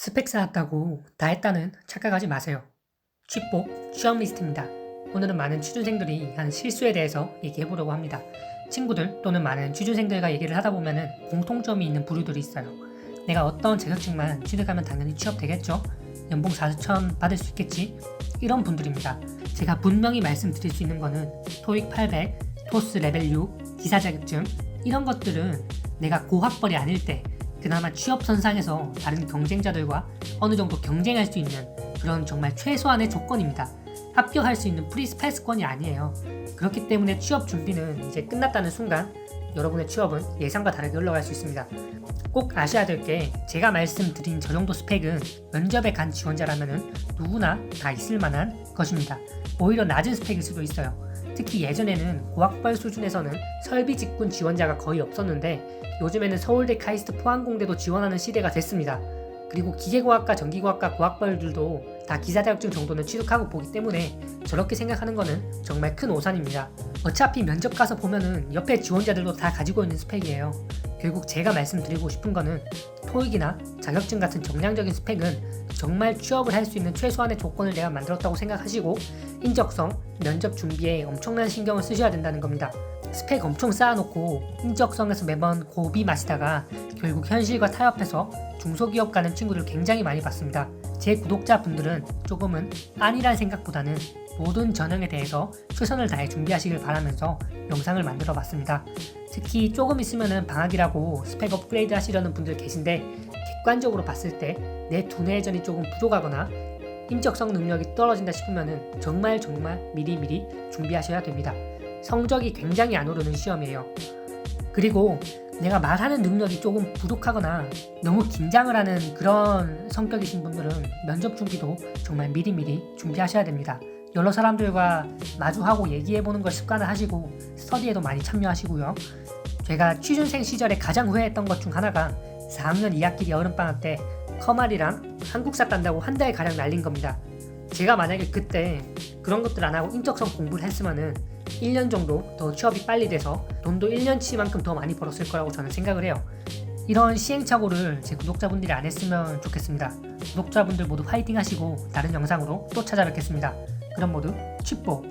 스펙 쌓았다고 다 했다는 착각하지 마세요. 취복 취업 리스트입니다. 오늘은 많은 취준생들이 하는 실수에 대해서 얘기해 보려고 합니다. 친구들 또는 많은 취준생들과 얘기를 하다 보면은 공통점이 있는 부류들이 있어요. 내가 어떤 자격증만 취득하면 당연히 취업되겠죠? 연봉 4천 받을 수 있겠지? 이런 분들입니다. 제가 분명히 말씀드릴 수 있는 거는 토익 800, 토스 레벨 6, 기사 자격증 이런 것들은 내가 고학벌이 아닐 때 그나마 취업 선상에서 다른 경쟁자들과 어느 정도 경쟁할 수 있는 그런 정말 최소한의 조건입니다. 합격할 수 있는 프리 스패스권이 아니에요. 그렇기 때문에 취업 준비는 이제 끝났다는 순간 여러분의 취업은 예상과 다르게 흘러갈 수 있습니다. 꼭 아셔야 될 게 제가 말씀드린 저 정도 스펙은 면접에 간 지원자라면 누구나 다 있을 만한 것입니다. 오히려 낮은 스펙일 수도 있어요. 특히 예전에는 고학벌 수준에서는 설비 직군 지원자가 거의 없었는데 요즘에는 서울대 카이스트 포항공대도 지원하는 시대가 됐습니다. 그리고 기계공학과 전기공학과 고학벌들도 다 기사 자격증 정도는 취득하고 보기 때문에 저렇게 생각하는 거는 정말 큰 오산입니다. 어차피 면접 가서 보면은 옆에 지원자들도 다 가지고 있는 스펙이에요. 결국 제가 말씀드리고 싶은 거는 토익이나 자격증 같은 정량적인 스펙은 정말 취업을 할 수 있는 최소한의 조건을 내가 만들었다고 생각하시고 인적성, 면접 준비에 엄청난 신경을 쓰셔야 된다는 겁니다. 스펙 엄청 쌓아놓고 인적성에서 매번 고비 마시다가 결국 현실과 타협해서 중소기업 가는 친구들 굉장히 많이 봤습니다. 제 구독자분들은 조금은 아니란 생각보다는 모든 전형에 대해서 최선을 다해 준비하시길 바라면서 영상을 만들어 봤습니다. 특히 조금 있으면은 방학이라고 스펙 업그레이드 하시려는 분들 계신데 객관적으로 봤을 때 내 두뇌 회전이 조금 부족하거나 인적성 능력이 떨어진다 싶으면은 정말 정말 미리미리 준비하셔야 됩니다. 성적이 굉장히 안 오르는 시험이에요. 그리고 내가 말하는 능력이 조금 부족하거나 너무 긴장을 하는 그런 성격이신 분들은 면접 준비도 정말 미리미리 준비하셔야 됩니다. 여러 사람들과 마주하고 얘기해보는 걸 습관을 하시고 스터디에도 많이 참여하시고요. 제가 취준생 시절에 가장 후회했던 것 중 하나가 4학년 2학기 여름방학 때 커말이랑 한국사 딴다고 한 달 가량 날린 겁니다. 제가 만약에 그때 그런 것들 안 하고 인적성 공부를 했으면은 1년 정도 더 취업이 빨리 돼서 돈도 1년치만큼 더 많이 벌었을 거라고 저는 생각을 해요. 이런 시행착오를 제 구독자분들이 안 했으면 좋겠습니다. 구독자분들 모두 화이팅 하시고 다른 영상으로 또 찾아뵙겠습니다. 그럼 모두 취뽀!